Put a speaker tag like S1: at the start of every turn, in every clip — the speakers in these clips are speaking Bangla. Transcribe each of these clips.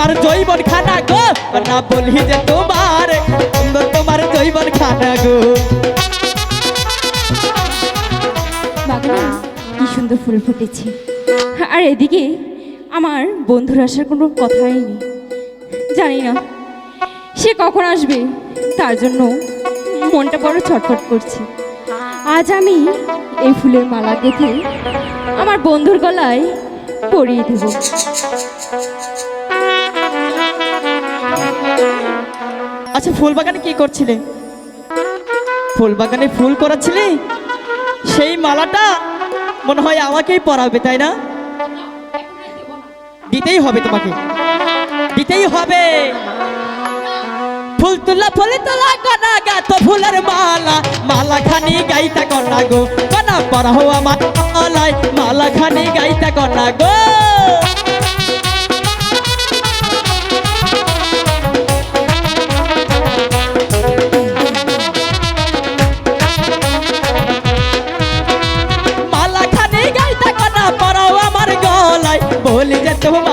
S1: তোমার জৈবন খানা গো। না বলি যে তোমার, সুন্দর তোমার জৈবন খানা গো।
S2: কি সুন্দর ফুল ফুটেছে। আর এদিকে আমার বন্ধুর আসার কোনো কথাই নেই। জানি না সে কখন আসবে, তার জন্য মনটা বড় ছটফট করছে। আজ আমি এই ফুলের মালা গেঁথে আমার বন্ধুর গলায় পরিয়ে দেব।
S1: আচ্ছা ফুল বাগানে কি করছিলে? ফুল বাগানে ফুল করাছিলে সেই মালাটা মনে হয় আমাকেই পরাবে, তাই না? দিতেই হবে তোমাকে। দিতেই হবে। ফুল তোলা ফুল তোলা কনা গা তো ফুলের মালা। মালা খানি গাইতা কনা গো কনা পরাও আমার মালাই মালা খানি গাইতা কনা গো।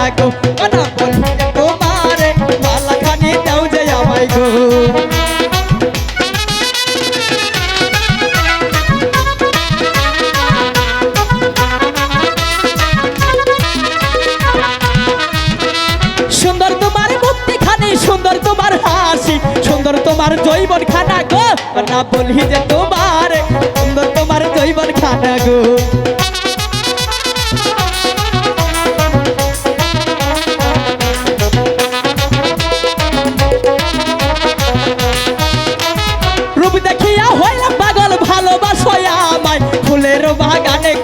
S1: কনা গো বলি যে তোমারে মালা খানি দাও যে আমায় গো। সুন্দর তোমার মুক্তি খানি সুন্দর তোমার হাসি, সুন্দর তোমার জৈবন খানা গো। না বলি যে তোমার, সুন্দর তোমার জৈবন খানা গো।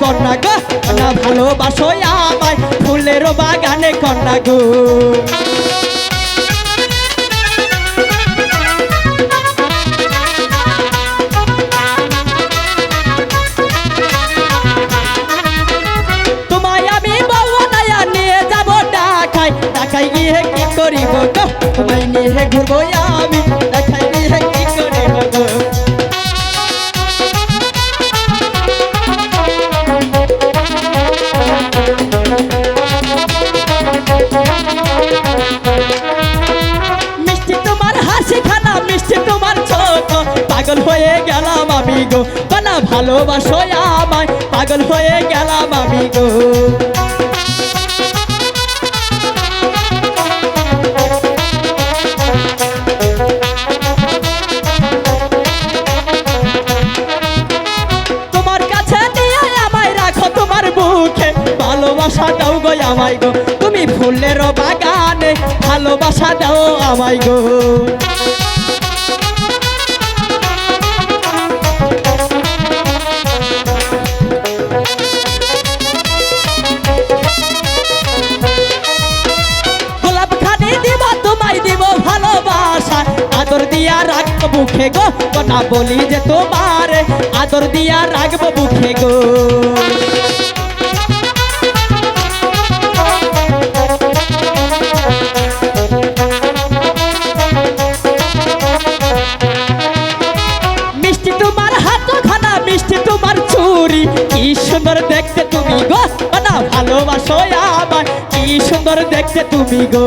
S1: কন্যা গো না ভালোবাসো আমায়, ফুলের বাগানে কন্যা গো। কি করিব গো? তোমায় নিয়ে ঘুরবো আমি। পাগল হয়ে গেলাম আমি গো। কনা ভালোবাসো আমায়, পাগল হয়ে গেলাম আমি গো। গো গো। তুমি ফুলের বাগানে ভালোবাসা দাও আমায় গো। দিয়া রাখব বুকে গো। কথা বলি যে তোমার, আদর দিয়া রাখব বুকে গো। মিষ্টি তোমার হাত খানা মিষ্টি তোমার চুরি। কি সুন্দর দেখতে তুমি গো। না ভালোবাসো আমায়, কি সুন্দর দেখতে তুমি গো।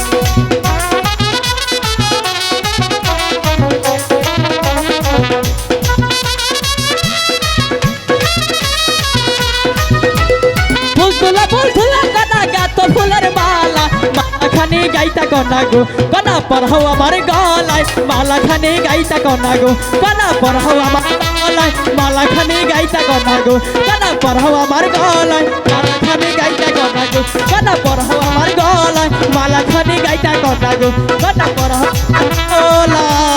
S1: গাইতা কনা গো, কনা পরহাও আমার গলায় মালা খানে গাইতা কনা গো, কনা পরহাও আমার গলায় মালা খানে গাইতা কনা গো, কনা পরহাও আমার গলায় মালা খানে গাইতা কনা গো, কনা পরহাও আমার গলায় মালা খানে গাইতা কনা গো, কনা আমার গলায়।